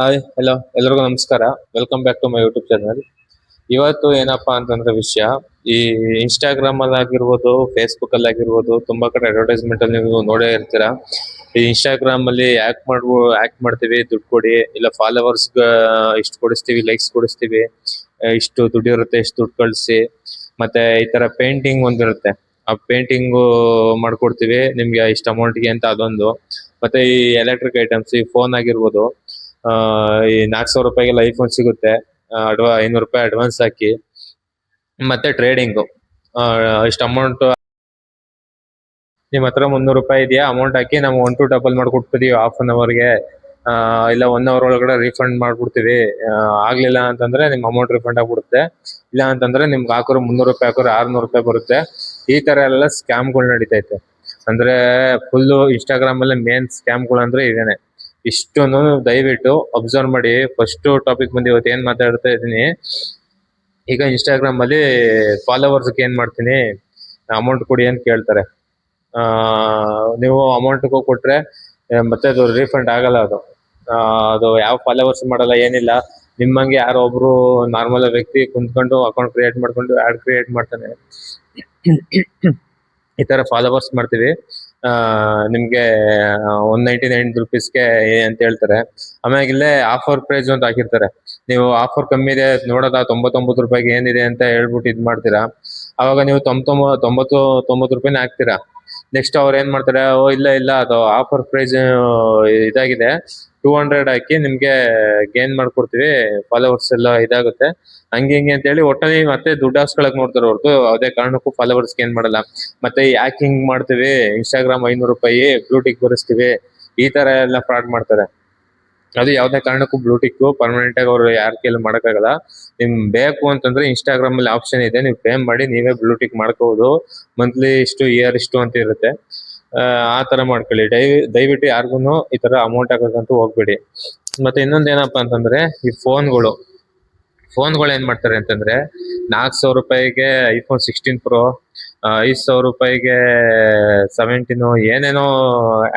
Hi hello ಎಲ್ರಿಗೂ ನಮಸ್ಕಾರ. Welcome back to my YouTube channel ಇವತ್ತು ಏನಪ್ಪಾ ಅಂತಂದ್ರೆ ವಿಷಯ, ಈ ಇನ್ಸ್ಟಾಗ್ರಾಮ್ ಅಲ್ಲಿ ಆಗಿರ್ಬೋದು ಫೇಸ್ಬುಕ್ ಅಲ್ಲಿ ಆಗಿರ್ಬೋದು ತುಂಬಾ ಕಡೆ ಅಡ್ವರ್ಟೈಸ್ಮೆಂಟ್ ಅಲ್ಲಿ ನೀವು ನೋಡೇ ಇರ್ತೀರಾ. ಈ ಇನ್ಸ್ಟಾಗ್ರಾಮ್ ಅಲ್ಲಿ ಆಕ್ಟ್ ಮಾಡ್ಬೋ ಆಕ್ಟ್ ಮಾಡ್ತೀವಿ, ದುಡ್ಡು ಕೊಡಿ, ಇಲ್ಲ ಫಾಲೋವರ್ಸ್ ಇಷ್ಟು ಕೊಡಿಸ್ತೀವಿ ಲೈಕ್ಸ್ ಕೊಡಿಸ್ತೀವಿ ಇಷ್ಟು ದುಡ್ಡು ಇರುತ್ತೆ, ಇಷ್ಟು ದುಡ್ಡು ಕಳಿಸಿ. ಮತ್ತೆ ಈ ತರ ಪೇಂಟಿಂಗ್ ಒಂದಿರುತ್ತೆ ಆ ಪೇಂಟಿಂಗ್ ಮಾಡ್ಕೊಡ್ತೀವಿ, ನಿಮ್ಗೆ ಇಷ್ಟು ಅಮೌಂಟ್ಗೆ ಅಂತ ಅದೊಂದು. ಮತ್ತೆ ಈ ಎಲೆಕ್ಟ್ರಿಕ್ ಐಟಮ್ಸ್ ಈ ಫೋನ್ ಆಗಿರ್ಬೋದು ಈ ನಾಲ್ಕು ಸಾವಿರ ರೂಪಾಯಿಗೆಲ್ಲ ಐಫೋನ್ ಸಿಗುತ್ತೆ. ಅಡ್ವಾ ಐನೂರು ರೂಪಾಯಿ ಅಡ್ವಾನ್ಸ್ ಹಾಕಿ. ಮತ್ತೆ ಟ್ರೇಡಿಂಗು ಇಷ್ಟು ಅಮೌಂಟ್ ನಿಮ್ಮ ಹತ್ರ ಮುನ್ನೂರು ರೂಪಾಯಿ ಇದೆಯಾ? ಅಮೌಂಟ್ ಹಾಕಿ ನಾವು ಒನ್ ಟು ಡಬಲ್ ಮಾಡ್ಕೊಡ್ತೀವಿ ಹಾಫ್ ಅನ್ ಅವರ್ಗೆ ಇಲ್ಲ ಒನ್ ಅವರ್ ಒಳಗಡೆ ರೀಫಂಡ್ ಮಾಡ್ಬಿಡ್ತೀವಿ ಆಗ್ಲಿಲ್ಲ ಅಂತಂದ್ರೆ ನಿಮ್ ಅಮೌಂಟ್ ರಿಫಂಡ್ ಆಗ್ಬಿಡುತ್ತೆ. ಇಲ್ಲ ಅಂತಂದ್ರೆ ನಿಮ್ಗೆ ಹಾಕೋರು ಮುನ್ನೂರು ರೂಪಾಯಿ, ಹಾಕೋರು ಆರ್ನೂರು ರೂಪಾಯಿ ಬರುತ್ತೆ. ಈ ತರ ಎಲ್ಲ ಸ್ಕ್ಯಾಮ್ಗಳು ನಡೀತೈತೆ. ಅಂದ್ರೆ ಫುಲ್ ಇನ್ಸ್ಟಾಗ್ರಾಮ್ ಅಲ್ಲಿ ಮೇನ್ ಸ್ಕ್ಯಾಮ್ಗಳು ಅಂದ್ರೆ ಇವೇನೆ ಇಷ್ಟೊಂದು ದಯವಿಟ್ಟು ಅಬ್ಸರ್ವ್ ಮಾಡಿ. ಫಸ್ಟ್ ಟಾಪಿಕ್ ಬಂದು ಇವತ್ತು ಏನ್ ಮಾತಾಡ್ತಾ ಇದ್ದೀನಿ, ಈಗ ಇನ್ಸ್ಟಾಗ್ರಾಮ್ ಅಲ್ಲಿ ಫಾಲೋವರ್ಸ್ ಏನ್ ಮಾಡ್ತೀನಿ ಅಮೌಂಟ್ ಕೊಡಿ ಅಂತ ಕೇಳ್ತಾರೆ. ನೀವು ಅಮೌಂಟ್ ಕೊಟ್ರೆ ಮತ್ತೆ ಅದು ರೀಫಂಡ್ ಆಗಲ್ಲ ಅದು. ಅದು ಯಾವ ಫಾಲೋವರ್ಸ್ ಮಾಡಲ್ಲ, ಏನಿಲ್ಲ. ನಿಮ್ಮಂಗೆ ಯಾರೋ ಒಬ್ರು ನಾರ್ಮಲ್ ವ್ಯಕ್ತಿ ಕುಂತ್ಕೊಂಡು ಅಕೌಂಟ್ ಕ್ರಿಯೇಟ್ ಮಾಡ್ಕೊಂಡು ಆಡ್ ಕ್ರಿಯೇಟ್ ಮಾಡ್ತಾನೆ. ಈ ತರ ಫಾಲೋವರ್ಸ್ ಮಾಡ್ತೀವಿ. ನಿಮ್ಗೆ ಒನ್ ನೈಂಟಿ ನೈನ್ ರುಪೀಸ್ಗೆ ಅಂತ ಹೇಳ್ತಾರೆ. ಆಮೇಲೆ ಇಲ್ಲೇ ಆಫರ್ ಪ್ರೈಸ್ ಅಂತ ಹಾಕಿರ್ತಾರೆ. ನೀವು ಆಫರ್ ಕಮ್ಮಿ ಇದೆ, ನೋಡೋದ, ತೊಂಬತ್ತೊಂಬತ್ತು ರೂಪಾಯಿಗೆ ಏನಿದೆ ಅಂತ ಹೇಳ್ಬಿಟ್ಟು ಇದ್ ಮಾಡ್ತೀರಾ? ಅವಾಗ ನೀವು ತೊಂಬತ್ತೊಂಬ, ತೊಂಬತ್ತು ತೊಂಬತ್ತು ರೂಪಾಯಿನ ಹಾಕ್ತೀರಾ? ನೆಕ್ಸ್ಟ್ ಅವ್ರು ಏನ್ ಮಾಡ್ತಾರೆ, ಓ, ಇಲ್ಲ ಇಲ್ಲ, ಅದು ಆಫರ್ ಪ್ರೈಸ್ ಇದಾಗಿದೆ. ಟೂ ಹಂಡ್ರೆಡ್ ಹಾಕಿ ನಿಮ್ಗೆ ಗೇನ್ ಮಾಡ್ಕೊಡ್ತೀವಿ ಫಾಲೋವರ್ಸ್ ಎಲ್ಲ ಇದಾಗುತ್ತೆ. ಹಂಗೆ ಹಿಂಗೆ ಅಂತ ಹೇಳಿ ಒಟ್ಟಲ್ಲಿ ಮತ್ತೆ ದುಡ್ಡು ಹಾಸ್ಕೊಳಕ್ ನೋಡ್ತಾರೆ ಹೊರತು ಯಾವುದೇ ಕಾರಣಕ್ಕೂ ಫಾಲೋವರ್ಸ್ ಗೇನ್ ಮಾಡಲ್ಲ. ಮತ್ತೆ ಯಾಕೆ ಹಿಂಗ್ ಮಾಡ್ತೀವಿ ಇನ್ಸ್ಟಾಗ್ರಾಮ್ ಐನೂರು ರೂಪಾಯಿ ಬ್ಲೂಟಿಕ್ ಬರೆಸ್ತೀವಿ, ಈ ತರ ಎಲ್ಲ ಫ್ರಾಡ್ ಮಾಡ್ತಾರೆ. ಅದು ಯಾವ್ದೇ ಕಾರಣಕ್ಕೂ ಬ್ಲೂಟಿಕ್ ಪರ್ಮನೆಂಟ್ ಆಗಿ ಅವ್ರು ಯಾರ ಕೈಲಿ ಮಾಡಕ್ಕಾಗಲ್ಲ. ನಿಮ್ ಬೇಕು ಅಂತಂದ್ರೆ ಇನ್ಸ್ಟಾಗ್ರಾಮ್ ಅಲ್ಲಿ ಆಪ್ಷನ್ ಇದೆ. ನೀವು ಪೇ ಮಾಡಿ ನೀವೇ ಬ್ಲೂಟಿಕ್ ಮಾಡ್ಕೋಬಹುದು ಮಂತ್ಲಿ ಇಷ್ಟು ಇಯರ್ ಇಷ್ಟು ಅಂತ ಇರುತ್ತೆ. ಆ, ತರ ಮಾಡ್ಕೊಳ್ಳಿ. ಡೈ ದಯವಿಟ್ಟು ಯಾರಿಗೂ ಈ ತರ ಅಮೌಂಟ್ ಹಾಕೋಕ್ಕಂತೂ ಹೋಗ್ಬೇಡಿ. ಮತ್ತೆ ಇನ್ನೊಂದ್ ಏನಪ್ಪಾ ಅಂತಂದ್ರೆ ಈ ಫೋನ್ಗಳು. ಫೋನ್ಗಳು ಏನ್ ಮಾಡ್ತಾರೆ ಅಂತಂದ್ರೆ ನಾಲ್ಕು ಸಾವಿರ ರೂಪಾಯಿಗೆ ಐಫೋನ್ ಸಿಕ್ಸ್ಟೀನ್ ಪ್ರೋ ಐದು ಸಾವಿರ ರೂಪಾಯಿಗೆ ಸೆವೆಂಟೀನ್ ಏನೇನೋ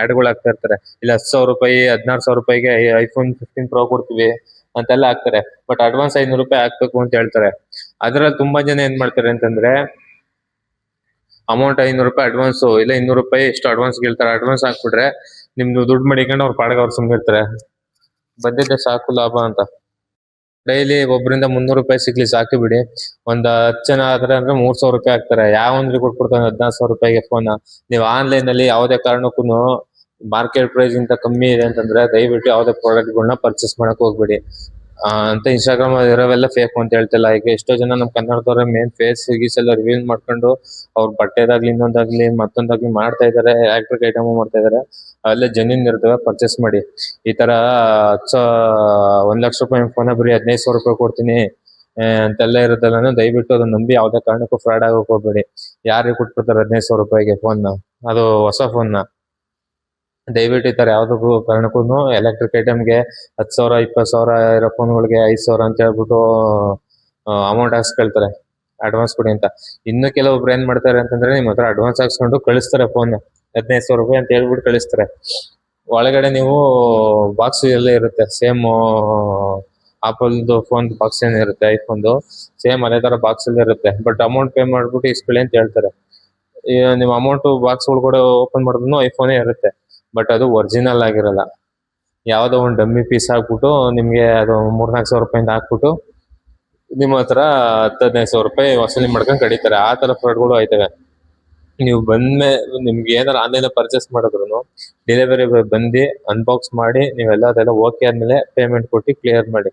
ಆಡ್ಗಳು ಹಾಕ್ತಾ ಇರ್ತಾರೆ. ಇಲ್ಲ ಹತ್ತು ಸಾವಿರ ರೂಪಾಯಿ ಹದಿನಾರು ಸಾವಿರ ರೂಪಾಯಿಗೆ ಐಫೋನ್ ಫಿಫ್ಟೀನ್ ಪ್ರೋ ಕೊಡ್ತೀವಿ ಅಂತೆಲ್ಲ ಹಾಕ್ತಾರೆ. ಬಟ್ ಅಡ್ವಾನ್ಸ್ ಐನೂರು ರೂಪಾಯಿ ಹಾಕ್ಬೇಕು ಅಂತ ಹೇಳ್ತಾರೆ. ಅದ್ರಲ್ಲಿ ತುಂಬಾ ಜನ ಏನ್ ಮಾಡ್ತಾರೆ ಅಂತಂದ್ರೆ ಅಮೌಂಟ್ ಐನೂರು ರೂಪಾಯಿ ಅಡ್ವಾನ್ಸ್ ಇಲ್ಲ ಇನ್ನೂರು ರೂಪಾಯಿ ಎಷ್ಟು ಅಡ್ವಾನ್ಸ್ ಕೇಳ್ತಾರೆ. ಅಡ್ವಾನ್ಸ್ ಹಾಕ್ಬಿಟ್ರೆ ನಿಮ್ದು ದುಡ್ಡು ಮಡಿಕೊಂಡು ಅವ್ರ ಪಾಡಗ ಅವ್ರು ಸುಮ್ಮಿರ್ತಾರೆ ಬಂದಿದ್ದೆ ಸಾಕು ಲಾಭ ಅಂತ. ಡೈಲಿ ಒಬ್ಬರಿಂದ ಮುನ್ನೂರು ರೂಪಾಯಿ ಸಿಗ್ಲಿ ಸಾಕು ಬಿಡಿ. ಒಂದ್ ಹತ್ತು ಜನ ಆದ್ರೆ ಅಂದ್ರೆ ಮೂರ್ ಸಾವಿರ ರೂಪಾಯಿ ಹಾಕ್ತಾರೆ. ಯಾವ ಒಂದ್ರಿ ಕೊಟ್ಬಿಡ್ತಾನೆ ಹದಿನಾಲ್ಕು ಸಾವಿರ ರೂಪಾಯಿಗೆ ಫೋನ್ ನೀವು ಆನ್ಲೈನ್ ಅಲ್ಲಿ ಯಾವುದೇ ಕಾರಣಕ್ಕೂ ಮಾರ್ಕೆಟ್ ಪ್ರೈಸ್ ಇಂತ ಕಮ್ಮಿ ಇದೆ ಅಂತಂದ್ರೆ ದಯವಿಟ್ಟು ಯಾವುದೇ ಪ್ರಾಡಕ್ಟ್ ಗಳನ್ನ ಪರ್ಚೇಸ್ ಮಾಡಕ್ ಹೋಗ್ಬೇಡಿ. ಅಂತ ಇನ್ಸ್ಟಾಗ್ರಾಮ್ ಇರೋವೆಲ್ಲ ಫೇಕ್ ಅಂತ ಹೇಳ್ತಿಲ್ಲ. ಈಗ ಎಷ್ಟೋ ಜನ ನಮ್ ಕನ್ನಡದವ್ರ ಮೇನ್ ಫೇಸ್ ಗೀಸ್ ಎಲ್ಲ ರಿವೀಲ್ ಮಾಡ್ಕೊಂಡು ಅವ್ರ ಬಟ್ಟೆದಾಗ್ಲಿ ಇನ್ನೊಂದಾಗ್ಲಿ ಮತ್ತೊಂದಾಗ್ಲಿ ಮಾಡ್ತಾ ಇದಾರೆ ಎಲೆಕ್ಟ್ರಿಕ್ ಐಟಮ್ ಮಾಡ್ತಾ ಇದಾರೆ. ಅಲ್ಲೇ ಜೆನ್ಯೂನ್ ಇರ್ತವೆ ಪರ್ಚೇಸ್ ಮಾಡಿ. ಈ ತರ ಹತ್ತು ಒಂದ್ ಲಕ್ಷ ರೂಪಾಯಿ ಫೋನ್ ಬರೀ ಹದಿನೈದು ಸಾವಿರ ರೂಪಾಯಿ ಕೊಡ್ತೀನಿ ಅಂತೆಲ್ಲ ಇರುತ್ತಲ್ಲ ದಯವಿಟ್ಟು ಅದನ್ನ ನಂಬಿ ಯಾವ್ದೇ ಕಾರಣಕ್ಕೂ ಫ್ರಾಡ್ ಆಗಕ್ ಹೋಗ್ಬೇಡಿ. ಯಾರಿಗೆ ಕೊಟ್ಬಿಡ್ತಾರೆ ಹದಿನೈದು ಸಾವಿರ ರೂಪಾಯಿಗೆ ಫೋನ್ ಅದು ಹೊಸ ಫೋನ್ ದಯವಿಟ್ಟು ಈ ತರ ಯಾವ್ದು ಕಾರಣಕ್ಕೂ ಎಲೆಕ್ಟ್ರಿಕ್ ಐಟಮ್ಗೆ ಹತ್ತು ಸಾವಿರ, ಇಪ್ಪತ್ತು ಸಾವಿರ ಇರೋ ಫೋನ್ಗಳಿಗೆ ಐದು ಸಾವಿರ ಅಂತ ಹೇಳ್ಬಿಟ್ಟು ಅಮೌಂಟ್ ಹಾಕ್ಸ್ಕೊಳ್ತಾರೆ. ಅಡ್ವಾನ್ಸ್ ಕೊಡಿ ಅಂತ. ಇನ್ನು ಕೆಲವೊಬ್ರು ಏನ್ ಮಾಡ್ತಾರೆ ಅಂತಂದ್ರೆ ನಿಮ್ ಹತ್ರ ಅಡ್ವಾನ್ಸ್ ಹಾಕ್ಸ್ಕೊಂಡು ಕಳಿಸ್ತಾರೆ ಫೋನ್ ಹದಿನೈದು ಸಾವಿರ ರೂಪಾಯಿ ಅಂತ ಹೇಳ್ಬಿಟ್ಟು ಕಳಿಸ್ತಾರೆ. ಒಳಗಡೆ ನೀವು ಬಾಕ್ಸ್ ಎಲ್ಲ ಇರುತ್ತೆ. ಸೇಮ್ ಆಪಲ್ದು ಫೋನ್ ಬಾಕ್ಸ್ ಏನಿರುತ್ತೆ ಐಫೋನ್ದು ಸೇಮ್ ಅದೇ ತರ ಬಾಕ್ಸ್ ಅಲ್ಲಿ ಇರುತ್ತೆ. ಬಟ್ ಅಮೌಂಟ್ ಪೇ ಮಾಡ್ಬಿಟ್ಟು ಇಸ್ಕೊಳ್ಳಿ ಅಂತ ಹೇಳ್ತಾರೆ. ನಿಮ್ಮ ಅಮೌಂಟ್ ಬಾಕ್ಸ್ ಒಳಗಡೆ ಓಪನ್ ಮಾಡಿದ್ರು ಐಫೋನೇ ಇರುತ್ತೆ. ಬಟ್ ಅದು ಒರಿಜಿನಲ್ ಆಗಿರಲ್ಲ. ಯಾವುದೋ ಒಂದು ಡಮ್ಮಿ ಪೀಸ್ ಹಾಕ್ಬಿಟ್ಟು ನಿಮಗೆ ಅದು ಮೂರ್ನಾಲ್ಕು ಸಾವಿರ ರೂಪಾಯಿಂದ ಹಾಕ್ಬಿಟ್ಟು ನಿಮ್ಮ ಹತ್ರ ಹತ್ತು ಹದಿನೈದು ಸಾವಿರ ರೂಪಾಯಿ ವಸೂಲಿ ಮಾಡ್ಕೊಂಡು ಕಡಿತಾರೆ. ಆ ಥರ ಫ್ರಾಡ್ಗಳು ಆಯ್ತವೆ. ನೀವು ಬಂದ್ಮೇ, ನಿಮ್ಗೆ ಏನಾರ ಆನ್ಲೈನ್ ಪರ್ಚೇಸ್ ಮಾಡಿದ್ರು ಡೆಲಿವರಿ ಬಾಯ್ ಬಂದು ಅನ್ಬಾಕ್ಸ್ ಮಾಡಿ, ನೀವೆಲ್ಲ ಅದೆಲ್ಲ ಓಕೆ ಆದ್ಮೇಲೆ ಪೇಮೆಂಟ್ ಕೊಟ್ಟು ಕ್ಲಿಯರ್ ಮಾಡಿ.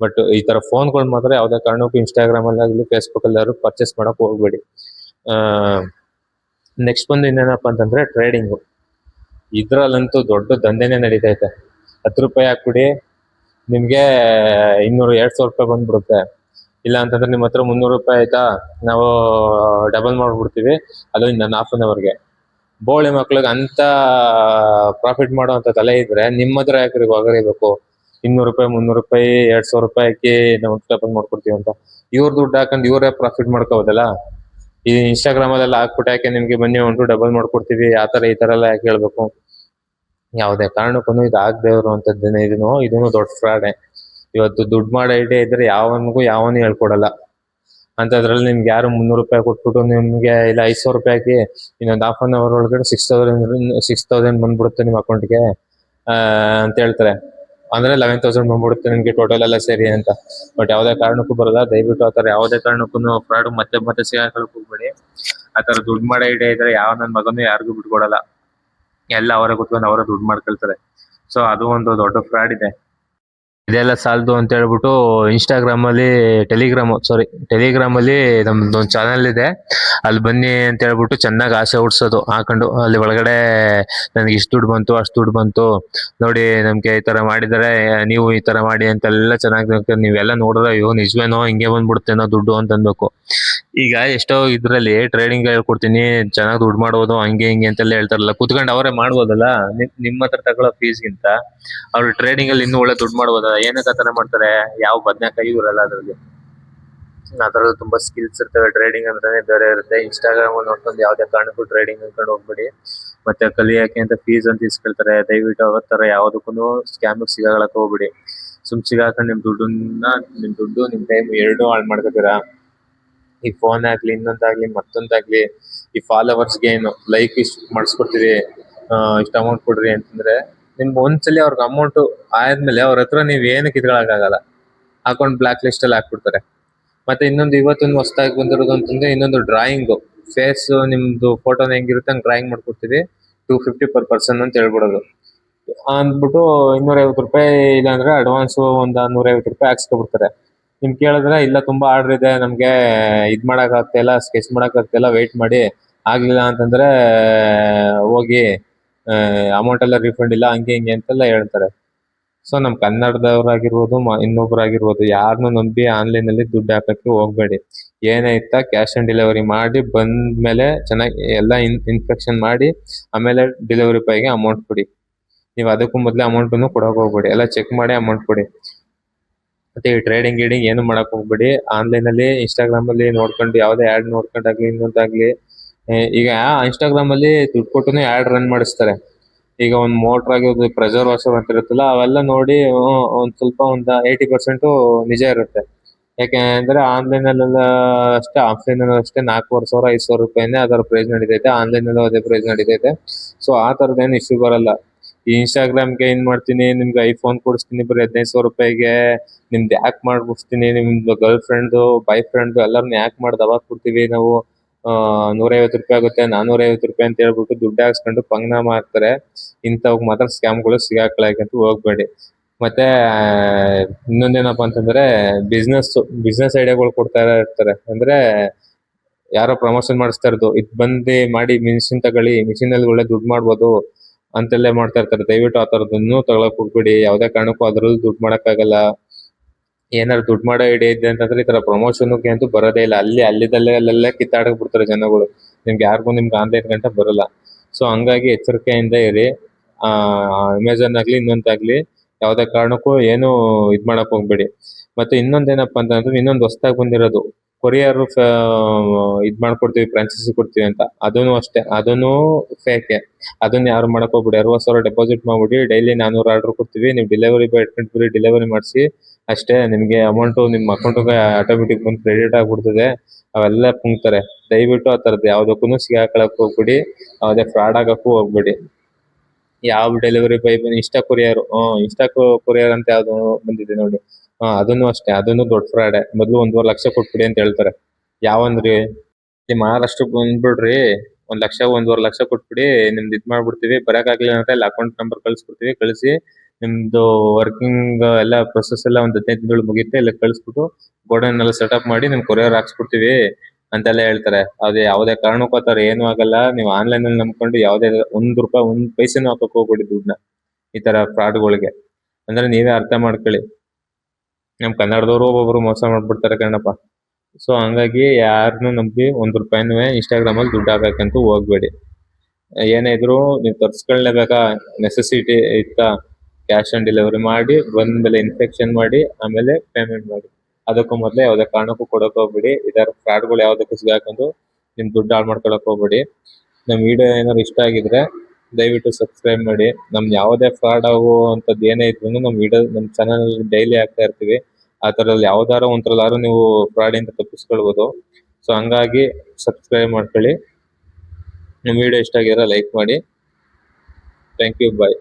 ಬಟ್ ಈ ತರ ಫೋನ್ಗಳು ಮಾತ್ರ ಯಾವುದೇ ಕಾರಣಕ್ಕೂ ಇನ್ಸ್ಟಾಗ್ರಾಮಲ್ಲಾಗಲಿ ಅಲ್ಲಿ ಯಾರು ಪರ್ಚೇಸ್ ಮಾಡಕ್ ಹೋಗ್ಬೇಡಿ. ನೆಕ್ಸ್ಟ್ ಬಂದು ಇನ್ನೇನಪ್ಪ ಅಂತಂದ್ರೆ ಟ್ರೇಡಿಂಗು ಇದ್ರಲ್ಲಂತೂ ದೊಡ್ಡ ದಂಧೆನೆ ನಡೀತೈತೆ. ಹತ್ತು ರೂಪಾಯಿ ಹಾಕ್ಬಿಡಿ, ನಿಮ್ಗೆ ಇನ್ನೂರು, ಎರಡು ಸಾವಿರ ರೂಪಾಯಿ ಬಂದ್ಬಿಡುತ್ತೆ. ಇಲ್ಲ ಅಂತಂದ್ರೆ ನಿಮ್ಮ ಹತ್ರ ಮುನ್ನೂರು ರೂಪಾಯಿ ಆಯ್ತಾ? ನಾವು ಡಬಲ್ ಮಾಡ್ಬಿಡ್ತೀವಿ. ಅದು ಇನ್ನು ಹಾಫ್ ಅನ್ ಅವರ್ಗೆ ಬೋಳಿ ಮಕ್ಳಿಗೆ ಅಂತ ಪ್ರಾಫಿಟ್ ಮಾಡುವಂತ ತಲೆ ಇದ್ರೆ ನಿಮ್ಮ ಹತ್ರ ಯಾಕ್ರಿ ಒಗರಿಬೇಕು ಇನ್ನೂರು ರೂಪಾಯಿ, ಮುನ್ನೂರು ರೂಪಾಯಿ, ಎರಡ್ ಸಾವಿರ ರೂಪಾಯಿ ಹಾಕಿ ನಾವು ಡಬಲ್ ಮಾಡ್ಕೊಡ್ತೀವಿ ಅಂತ. ಇವ್ರ ದುಡ್ಡು ಹಾಕೊಂಡು ಇವರೇ ಪ್ರಾಫಿಟ್ ಮಾಡ್ಕೋಬೋದಲ್ಲ? ಈ ಇನ್ಸ್ಟಾಗ್ರಾಮ್ ಅಲ್ಲೆಲ್ಲ ಹಾಕ್ಬಿಟ್ಟು ಯಾಕೆ ನಿಮ್ಗೆ ಬನ್ನಿ ಉಂಟು ಡಬಲ್ ಮಾಡ್ಕೊಡ್ತೀವಿ, ಆ ತರ ಈ ತರ ಎಲ್ಲ ಯಾಕೆ ಹೇಳ್ಬೇಕು? ಯಾವುದೇ ಕಾರಣಕ್ಕೂ ಇದು ಆಗದೆ ಇರುವಂತದ್ದೇನೆ ಇದನ್ನು ಇದನ್ನು ದೊಡ್ಡ ಫ್ರಾಡೆ. ಇವತ್ತು ದುಡ್ಡು ಮಾಡೋ ಐಡಿಯಾ ಇದ್ರೆ ಯಾವನಿಗೂ ಯಾವನು ಹೇಳ್ಕೊಡಲ್ಲ. ಅಂಥದ್ರಲ್ಲಿ ನಿಮ್ಗೆ ಯಾರು ಮುನ್ನೂರು ರೂಪಾಯಿ ಕೊಟ್ಬಿಟ್ಟು ನಿಮ್ಗೆ ಇಲ್ಲ ಐದು ಸಾವಿರ ರೂಪಾಯಿ ಹಾಕಿ ಇನ್ನೊಂದು ಹಾಫ್ ಅನ್ ಅವರ್ ಒಳಗಡೆ ಸಿಕ್ಸ್ ತೌಸಂಡ್ ಸಿಕ್ಸ್ ತೌಸಂಡ್ ಬಂದ್ಬಿಡುತ್ತೆ ನಿಮ್ಮ ಅಕೌಂಟ್ಗೆ ಅಂತ ಹೇಳ್ತಾರೆ. ಅಂದ್ರೆ ಲೆವೆನ್ ತೌಸಂಡ್ ಬಂದ್ಬಿಡುತ್ತೆ ನಿಮಗೆ ಟೋಟಲ್ ಎಲ್ಲ ಸೇರಿ ಅಂತ. ಬಟ್ ಯಾವುದೇ ಕಾರಣಕ್ಕೂ ಬರಲ್ಲ. ದಯವಿಟ್ಟು ಆತರ ಯಾವುದೇ ಕಾರಣಕ್ಕೂ ಫ್ರಾಡ್ ಮತ್ತೆ ಮತ್ತೆ ಸಿಗಾಕೊಳ್ಳೋಕೆ ಹೋಗ್ಬೇಡಿ. ಆ ದುಡ್ಡು ಮಾಡೋ ಐಡಿಯಾ ಇದ್ರೆ ಯಾವ ನನ್ನ ಮಗನೂ ಯಾರಿಗೂ ಬಿಟ್ಕೊಡಲ್ಲ. ಎಲ್ಲ ಅವರ ಕುತ್ಕೊಂಡು ಅವರೇ ದುಡ್ಡು ಮಾಡ್ಕೊಳ್ತಾರೆ. ಸೊ ಅದು ಒಂದು ದೊಡ್ಡ ಫ್ರಾಡ್ ಇದೆ. ಇದೆಲ್ಲ ಸಾಲದು ಅಂತ ಹೇಳ್ಬಿಟ್ಟು ಇನ್ಸ್ಟಾಗ್ರಾಮ್ ಅಲ್ಲಿ ಟೆಲಿಗ್ರಾಮ್ ಸಾರಿ ಟೆಲಿಗ್ರಾಮ್ ಅಲ್ಲಿ ನಮ್ದು ಒಂದು ಚಾನಲ್ ಇದೆ. ಅಲ್ಲಿ ಬನ್ನಿ ಅಂತ ಹೇಳ್ಬಿಟ್ಟು ಚೆನ್ನಾಗಿ ಆಸೆ ಹುಡ್ಸೋದು ಹಾಕೊಂಡು ಅಲ್ಲಿ ಒಳಗಡೆ ನನಗೆ ಇಷ್ಟು ದುಡ್ಡು ಬಂತು, ಅಷ್ಟು ದುಡ್ಡು ಬಂತು. ನೋಡಿ, ನಮ್ಗೆ ಈ ತರ ಮಾಡಿದರೆ, ನೀವು ಈ ತರ ಮಾಡಿ ಅಂತೆಲ್ಲ ಚೆನ್ನಾಗಿ ನೀವೆಲ್ಲ ನೋಡಿದ್ರೆ, ಅಯ್ಯೋ, ನಿಜವೇನೋ, ಹಿಂಗೆ ಬಂದ್ಬಿಡುತ್ತೇನೋ ದುಡ್ಡು ಅಂತ ಅನ್ಬೇಕು ಈಗ ಎಷ್ಟೋ ಇದ್ರಲ್ಲಿ ಟ್ರೇಡಿಂಗ್ ಹೇಳ್ಕೊಡ್ತೀನಿ, ಚೆನ್ನಾಗಿ ದುಡ್ಡು ಮಾಡ್ಬೋದು, ಹಂಗೆ ಹಿಂಗೆ ಅಂತೆಲ್ಲ ಹೇಳ್ತಾರಲ್ಲ, ಕುತ್ಕೊಂಡು ಅವರೇ ಮಾಡ್ಬೋದಲ್ಲ? ನಿಮ್ ನಿಮ್ಮ ಹತ್ರ ತಗೊಳ್ಳೋ ಫೀಸ್ಗಿಂತ ಅವ್ರು ಟ್ರೇಡಿಂಗ್ ಅಲ್ಲಿ ಇನ್ನೂ ಒಳ್ಳೆ ದುಡ್ಡು ಮಾಡ್ಬೋದಲ್ಲ? ಏನಕ್ಕೆ ಆತರ ಮಾಡ್ತಾರೆ? ಯಾವ ಬದನೆಕಾಯಿ ಇವ್ರಲ್ಲ ಅದರಲ್ಲಿ. ಅದರಲ್ಲೂ ತುಂಬಾ ಸ್ಕಿಲ್ಸ್ ಇರ್ತವೆ. ಟ್ರೇಡಿಂಗ್ ಅಂತಾನೆ ಬೇರೆ ಇರುತ್ತೆ. ಇನ್ಸ್ಟಾಗ್ರಾಮ್ ನೋಡ್ಕೊಂಡು ಯಾವುದೇ ಕಾರಣಕ್ಕೂ ಟ್ರೇಡಿಂಗ್ ಅನ್ಕೊಂಡು ಹೋಗ್ಬೇಡಿ. ಮತ್ತೆ ಕಲಿಯಕ್ಕೆ ಅಂತ ಫೀಸ್ ಅಂತ ಇಸ್ಕೊಳ್ತಾರೆ. ದಯವಿಟ್ಟು ಅವರ ತರ ಯಾವುದಕ್ಕೂ ಸ್ಕ್ಯಾಮ್ ಸಿಗಾಗಳಕ್ಕೆ ಹೋಗ್ಬಿಡಿ. ಸುಮ್ ಸಿಗಾಕೊಂಡು ನಿಮ್ ದುಡ್ಡನ್ನ, ನಿಮ್ ದುಡ್ಡು, ನಿಮ್ ಟೈಮ್ ಎರಡು ಹಾಳು ಮಾಡ್ಕೋತೀರಾ? ಈ ಫೋನ್ ಆಗ್ಲಿ, ಇನ್ನೊಂದಾಗ್ಲಿ, ಮತ್ತೊಂದಾಗ್ಲಿ, ಈ ಫಾಲೋವರ್ಸ್ಗೆ ಏನು ಲೈಕ್ ಇಷ್ಟು ಮಾಡಿಸ್ಕೊಡ್ತೀರಿ ಇಷ್ಟು ಅಮೌಂಟ್ ಕೊಡ್ರಿ ಅಂತಂದ್ರೆ, ನಿಮ್ಗೆ ಒಂದ್ಸಲಿ ಅವ್ರಿಗೆ ಅಮೌಂಟ್ ಆದ್ಮೇಲೆ ಅವ್ರ ಹತ್ರ ನೀವ್ ಏನು ಇದ್ಕೊಳಕ್ಕಾಗಲ್ಲ. ಅಕೌಂಟ್ ಬ್ಲಾಕ್ ಲಿಸ್ಟ್ ಅಲ್ಲಿ ಹಾಕ್ಬಿಡ್ತಾರೆ. ಮತ್ತೆ ಇನ್ನೊಂದು ಇವತ್ತೊಂದು ಹೊಸದಾಗಿ ಬಂದಿರೋದು ಅಂತಂದ್ರೆ, ಇನ್ನೊಂದು ಡ್ರಾಯಿಂಗ್ ಫೇಸ್ ನಿಮ್ದು ಫೋಟೋನ ಹೆಂಗಿರುತ್ತೆ ಹಂಗೆ ಡ್ರಾಯಿಂಗ್ ಮಾಡ್ಕೊಡ್ತೀವಿ ಟೂ ಫಿಫ್ಟಿ ಪರ್ ಪರ್ಸನ್ ಅಂತ ಹೇಳ್ಬಿಡೋದು. ಅಂದ್ಬಿಟ್ಟು ಇನ್ನೂರೈವತ್ತು ರೂಪಾಯಿ ಇಲ್ಲಾಂದ್ರೆ ಅಡ್ವಾನ್ಸ್ ಒಂದು ನೂರೈವತ್ತು ರೂಪಾಯಿ ಹಾಕ್ಸ್ಕೊಬಿಡ್ತಾರೆ. ನಿಮ್ ಕೇಳಿದ್ರೆ ಇಲ್ಲ ತುಂಬಾ ಆರ್ಡರ್ ಇದೆ, ನಮ್ಗೆ ಇದ್ ಮಾಡಕ್ ಆಗ್ತಾ ಇಲ್ಲ ಸ್ಕೆಚ್ ಮಾಡಕ್ ಆಗ್ತಾ ಇಲ್ಲ ವೇಟ್ ಮಾಡಿ. ಆಗ್ಲಿಲ್ಲ ಅಂತಂದ್ರೆ, ಹೋಗಿ ಅಮೌಂಟ್ ಎಲ್ಲ ರಿಫಂಡ್ ಇಲ್ಲ, ಹಂಗೆ ಹಿಂಗೆ ಅಂತೆಲ್ಲ ಹೇಳ್ತಾರೆ. ಸೊ ನಮ್ ಕನ್ನಡದವರಾಗಿರ್ಬೋದು ಇನ್ನೊಬ್ರಾಗಿರ್ಬೋದು ಯಾರನ್ನು ನಂಬಿ ಆನ್ಲೈನ್ ಅಲ್ಲಿ ದುಡ್ಡು ಹಾಕಕ್ಕೆ ಹೋಗ್ಬೇಡಿ. ಏನೇ ಇತ್ತ ಕ್ಯಾಶ್ ಆನ್ ಡೆಲಿವರಿ ಮಾಡಿ ಬಂದ ಮೇಲೆ ಚೆನ್ನಾಗಿ ಎಲ್ಲ ಇನ್ಸ್ಪೆಕ್ಷನ್ ಮಾಡಿ, ಆಮೇಲೆ ಡೆಲಿವರಿ ಬಾಯ್ಗೆ ಅಮೌಂಟ್ ಕೊಡಿ. ನೀವು ಅದಕ್ಕೂ ಮೊದಲೇ ಅಮೌಂಟನ್ನು ಕೊಡಕ್ ಹೋಗ್ಬೇಡಿ, ಎಲ್ಲ ಚೆಕ್ ಮಾಡಿ ಅಮೌಂಟ್ ಕೊಡಿ. ಮತ್ತೆ ಟ್ರೇಡಿಂಗ್ ಗೀಡಿಂಗ್ ಏನು ಮಾಡಕ್ ಹೋಗ್ಬೇಡಿ. ಆನ್ಲೈನ್ ಅಲ್ಲಿ ಇನ್ಸ್ಟಾಗ್ರಾಮ್ ಅಲ್ಲಿ ನೋಡ್ಕೊಂಡು, ಯಾವುದೇ ಆಡ್ ನೋಡ್ಕೊಂಡಾಗ್ಲಿ, ಇನ್ನೊಂದಾಗ್ಲಿ ಈಗ ಇನ್ಸ್ಟಾಗ್ರಾಮ್ ಅಲ್ಲಿ ದುಡ್ಡು ಕೊಟ್ಟು ಆಡ್ ರನ್ ಮಾಡಿಸ್ತಾರೆ. ಈಗ ಒಂದ್ ಮೋಟರ್ ಆಗಿರೋದು ಪ್ರೆಷರ್ ವಾಷರ್ ಅಂತ ಇರುತ್ತಲ್ಲ, ಅವೆಲ್ಲ ನೋಡಿ ಒಂದ್ ಸ್ವಲ್ಪ ಒಂದ್ ಏಯ್ಟಿ ಪರ್ಸೆಂಟ್ ನಿಜ ಇರುತ್ತೆ. ಯಾಕೆಂದ್ರೆ ಆನ್ಲೈನ್ ಅಲ್ಲೆಲ್ಲ ಅಷ್ಟೇ ಆಫ್ಲೈನ್ ಅಲ್ಲೂ ಅಷ್ಟೇ ನಾಲ್ಕೂವರೆ ಸಾವಿರ, ಐದು ಸಾವಿರ ರೂಪಾಯಿನೇ ಅದರ ಪ್ರೈಸ್ ನಡೀತೈತೆ. ಆನ್ಲೈನ್ ಅಲ್ಲೂ ಅದೇ ಪ್ರೈಸ್ ನಡೀತೈತೆ. ಸೊ ಆ ತರದೇನು ಇಶ್ಯೂ ಬರಲ್ಲ. ಇನ್ಸ್ಟಾಗ್ರಾಮ್ಗೆ ಏನ್ ಮಾಡ್ತೀನಿ, ನಿಮ್ಗೆ ಐಫೋನ್ ಕೊಡಿಸ್ತೀನಿ ಬರೀ ಹದಿನೈದು ಸಾವಿರ ರೂಪಾಯಿಗೆ. ನಿಮ್ದು ಯಾಕ್ ಮಾಡ್ಬಿಡ್ತೀನಿ ನಿಮ್ದು ಗರ್ಲ್ ಫ್ರೆಂಡ್ ಬಾಯ್ ಫ್ರೆಂಡ್ ಎಲ್ಲರನ್ನ ಯಾಕ್ ಮಾಡ್ದು ಅವಾಗ ಕೊಡ್ತೀವಿ ನಾವು? ನೂರೈವತ್ತು ರೂಪಾಯಿ ಆಗುತ್ತೆ, ನಾನೂರೈವತ್ತು ರೂಪಾಯಿ ಅಂತ ಹೇಳ್ಬಿಟ್ಟು ದುಡ್ಡು ಹಾಕ್ಸ್ಕೊಂಡು ಪಂಗ್ನ ಮಾಡ್ತಾರೆ ಇಂಥವ್ ಮಾತ್ರ ಸ್ಕ್ಯಾಮ್ಗಳು ಸಿಗಾಕೊಳ್ಳಕ್ಕೆ ಹೋಗ್ಬೇಡಿ. ಮತ್ತೆ, ಇನ್ನೊಂದೇನಪ್ಪ ಅಂತಂದ್ರೆ ಬಿಸ್ನೆಸ್ ಬಿಸ್ನೆಸ್ ಐಡಿಯಾಗಳು ಕೊಡ್ತಾ ಇರ್ತಾರೆ. ಅಂದ್ರೆ, ಯಾರೋ ಪ್ರಮೋಷನ್ ಮಾಡಿಸ್ತಾ ಇರೋದು. ಇದ್ ಬಂದು ಮಾಡಿ ಮಿಷಿನ್ ತಗೊಳ್ಳಿ ಮಿಷಿನ್ ಅಲ್ಲಿ ಒಳ್ಳೆ ದುಡ್ಡು ಮಾಡ್ಬೋದು. ಅಂತೆಲ್ಲ ಮಾಡ್ತಾ ಇರ್ತಾರೆ. ದಯವಿಟ್ಟು ಆ ತರದನ್ನು ತಗೊಳಕ್ ಹೋಗ್ಬೇಡಿ. ಯಾವ್ದೇ ಕಾರಣಕ್ಕೂ ಅದ್ರಲ್ಲಿ ದುಡ್ಡು ಮಾಡಕ್ಕಾಗಲ್ಲ. ಏನಾದ್ರು ದುಡ್ಡು ಮಾಡೋ ಐಡಿಯಾ ಇದೆ ಅಂತಂದ್ರೆ ಈ ತರ ಪ್ರಮೋಷನ್ ಅಂತೂ ಬರೋದೇ ಇಲ್ಲ. ಅಲ್ಲಿ ಅಲ್ಲಿದಲ್ಲೇ ಅಲ್ಲೆಲ್ಲ ಕಿತ್ತಾಡಕ್ ಬಿಡ್ತಾರೆ ಜನಗಳು. ನಿಮ್ಗೆ ಯಾರಿಗೂ ನಿಮ್ಗೆ ಆನ್ಲೈನ್ ಗಂಟ ಬರಲ್ಲ. ಸೊ ಹಂಗಾಗಿ ಎಚ್ಚರಿಕೆಯಿಂದ ಇರಿ. ಆ ಅಮೆಝಾನ್ ಆಗ್ಲಿ ಇನ್ನೊಂದಾಗ್ಲಿ ಯಾವ್ದೇ ಕಾರಣಕ್ಕೂ ಏನು ಇದ್ ಮಾಡಕ್ ಹೋಗ್ಬೇಡಿ. ಮತ್ತೆ ಇನ್ನೊಂದೇನಪ್ಪ ಅಂತಂದ್ರೆ, ಇನ್ನೊಂದು ಹೊಸದಾಗಿ ಬಂದಿರೋದು. ಕೊರಿಯರ್ ಇದ್ ಮಾಡ್ಕೊಡ್ತೀವಿ, ಫ್ರಾಂಚೈಸಿ ಕೊಡ್ತೀವಿ ಅಂತ ಅದನ್ನು ಅಷ್ಟೇ ಅದನ್ನು ಫೇಕೆ ಅದನ್ನ ಯಾರು ಮಾಡಕ್ ಹೋಗ್ಬೇಡಿ, ಅರವತ್ತು ಸಾವಿರ ಡೆಪಾಸಿಟ್ ಮಾಡ್ಬಿಡಿ ಡೈಲಿ ನಾನೂರು ಆರ್ಡರ್ ಕೊಡ್ತೀವಿ, ನೀವು ಡೆಲಿವರಿ ಬಾಯ್ ಇಟ್ಕೊಂಡ್ಬಿಡಿ ಡೆಲಿವರಿ ಮಾಡಿಸಿ, ಅಷ್ಟೇ, ನಿಮ್ಗೆ ಅಮೌಂಟ್ ನಿಮ್ಮ ಅಕೌಂಟ್ಗೆ ಆಟೋಮೆಟಿಕ್ ಬಂದು ಕ್ರೆಡಿಟ್ ಆಗ್ಬಿಡ್ತದೆ, ಅವೆಲ್ಲ ಕುಂಗ್ತಾರೆ ದಯವಿಟ್ಟು ಆ ಥರದ್ದು ಯಾವ್ದಕ್ಕೂ ಸಿಗಾಕೊಳಕ್ ಹೋಗ್ಬಿಡಿ, ಯಾವುದೇ ಫ್ರಾಡ್ ಆಗಕ್ಕೂ ಹೋಗ್ಬೇಡಿ. ಯಾವ ಡೆಲಿವರಿ ಬಾಯ್ ಬಂದು Insta courier hmm Insta courier ಅಂತ ಯಾವ್ದು ಬಂದಿದೆ ನೋಡಿ. ಹಾ ಅದನ್ನು ಅಷ್ಟೇ, ಅದನ್ನು ದೊಡ್ಡ ಫ್ರಾಡ್ ಮೊದಲು ಒಂದೂವರೆ ಲಕ್ಷ ಕೊಟ್ಬಿಡಿ ಅಂತ ಹೇಳ್ತಾರೆ. ಯಾವಂದ್ರಿ? ಈ ಮಹಾರಾಷ್ಟ್ರಕ್ಕೆ ಬಂದ್ಬಿಡ್ರಿ, ಒಂದ್ ಲಕ್ಷ, ಒಂದೂವರೆ ಲಕ್ಷ ಕೊಟ್ಬಿಡಿ, ನಿಮ್ದು ಇದ್ ಮಾಡ್ಬಿಡ್ತೀವಿ ಬರಕ್ಕಾಗ್ಲಿಲ್ಲ ಅಂದ್ರೆ ಇಲ್ಲಿ ಅಕೌಂಟ್ ನಂಬರ್ ಕಳ್ಸ್ಬಿಡ್ತೀವಿ, ಕಳಿಸಿ ನಿಮ್ದು ವರ್ಕಿಂಗ್ ಎಲ್ಲ ಪ್ರೊಸೆಸ್ ಎಲ್ಲ ಒಂದ್ ಹದಿನೈದು ತಿಂಗಳು ಮುಗಿಯುತ್ತೆ ಇಲ್ಲಿ ಕಳಿಸ್ಬಿಟ್ಟು ಗೋಡನ್ ಎಲ್ಲ ಸೆಟಪ್ ಮಾಡಿ ನಿಮ್ ಕೊರಿಯರ್ ಹಾಕ್ಸ್ಬಿಡ್ತೀವಿ. ಅಂತೆಲ್ಲ ಹೇಳ್ತಾರೆ. ಅದೇ ಯಾವುದೇ ಕಾರಣಕ್ಕೂ ಆತರ ಏನು ಆಗಲ್ಲ. ನೀವು ಆನ್ಲೈನ್ ಅಲ್ಲಿ ನಂಬ್ಕೊಂಡು ಯಾವುದೇ ಒಂದ್ ರೂಪಾಯಿ, ಒಂದ್ ಪೈಸೆನೂ ಹಾಕಕ್ ಹೋಗ್ಬೇಡಿ ದುಡ್ಡನ್ನ. ಈ ತರ ಫ್ರಾಡ್ಗಳಿಗೆ. ಅಂದ್ರೆ ನೀವೇ ಅರ್ಥ ಮಾಡ್ಕೊಳ್ಳಿ. ನಮ್ ಕನ್ನಡದವರು ಒಬ್ಬೊಬ್ರು ಮೋಸ ಮಾಡ್ಬಿಡ್ತಾರೆ ಕಣಪ್ಪ. ಸೊ ಹಂಗಾಗಿ ಯಾರನ್ನೂ ನಂಬಿ ಒಂದ್ ರೂಪಾಯಿನೂ ಇನ್ಸ್ಟಾಗ್ರಾಮ್ ಅಲ್ಲಿ ದುಡ್ಡು ಹಾಕಕ್ಕಂತೂ ಹೋಗ್ಬೇಡಿ. ಏನೇ ಇದ್ರು ನೀವು ತರ್ಸ್ಕೊಳ್ಲೇಬೇಕಾ ನೆಸೆಸಿಟಿ ಇತ್ತ ಕ್ಯಾಶ್ ಆನ್ ಡೆಲಿವರಿ ಮಾಡಿ, ಬಂದ್ಮೇಲೆ ಇನ್ಫೆಕ್ಷನ್ ಮಾಡಿ, ಆಮೇಲೆ ಪೇಮೆಂಟ್ ಮಾಡಿ. ಅದಕ್ಕೂ ಮೊದಲೇ ಯಾವುದೇ ಕಾರಣಕ್ಕೂ ಕೊಡಕ್ ಹೋಗ್ಬೇಡಿ. ಇದರ ಫ್ರಾಡ್ಗಳು ಯಾವುದಕ್ಕೂ ಸಿಗಾಕೊಂಡು ನಿಮ್ ದುಡ್ಡು ಹಾಳು ಮಾಡ್ಕೊಳಕ್ ಹೋಗ್ಬೇಡಿ. ನಮ್ ವಿಡಿಯೋ ಏನಾದ್ರು ಇಷ್ಟ ಆಗಿದ್ರೆ ದಯವಿಟ್ಟು ಸಬ್ಸ್ಕ್ರೈಬ್ ಮಾಡಿ. ನಮ್ ಯಾವುದೇ ಫ್ರಾಡ್ ಆಗುವಂಥದ್ದು ಏನೇ ಇದ್ರು ನಮ್ಮ ವಿಡಿಯೋ ನಮ್ಮ ಚಾನಲ್ ಡೈಲಿ ಹಾಕ್ತಾ ಇರ್ತೀವಿ. ಆ ಥರದಲ್ಲಿ ಯಾವ್ದಾರ ಒಂಥರಲ್ಲಾರು ನೀವು ಫ್ರಾಡ್ ಇಂದ ತಪ್ಪಿಸ್ಕೊಳ್ಬೋದು. ಸೊ ಹಂಗಾಗಿ ಸಬ್ಸ್ಕ್ರೈಬ್ ಮಾಡ್ಕೊಳ್ಳಿ. ನಮ್ಮ ವಿಡಿಯೋ ಇಷ್ಟ ಆಗಿದ್ರೆ ಲೈಕ್ ಮಾಡಿ. Thank you bye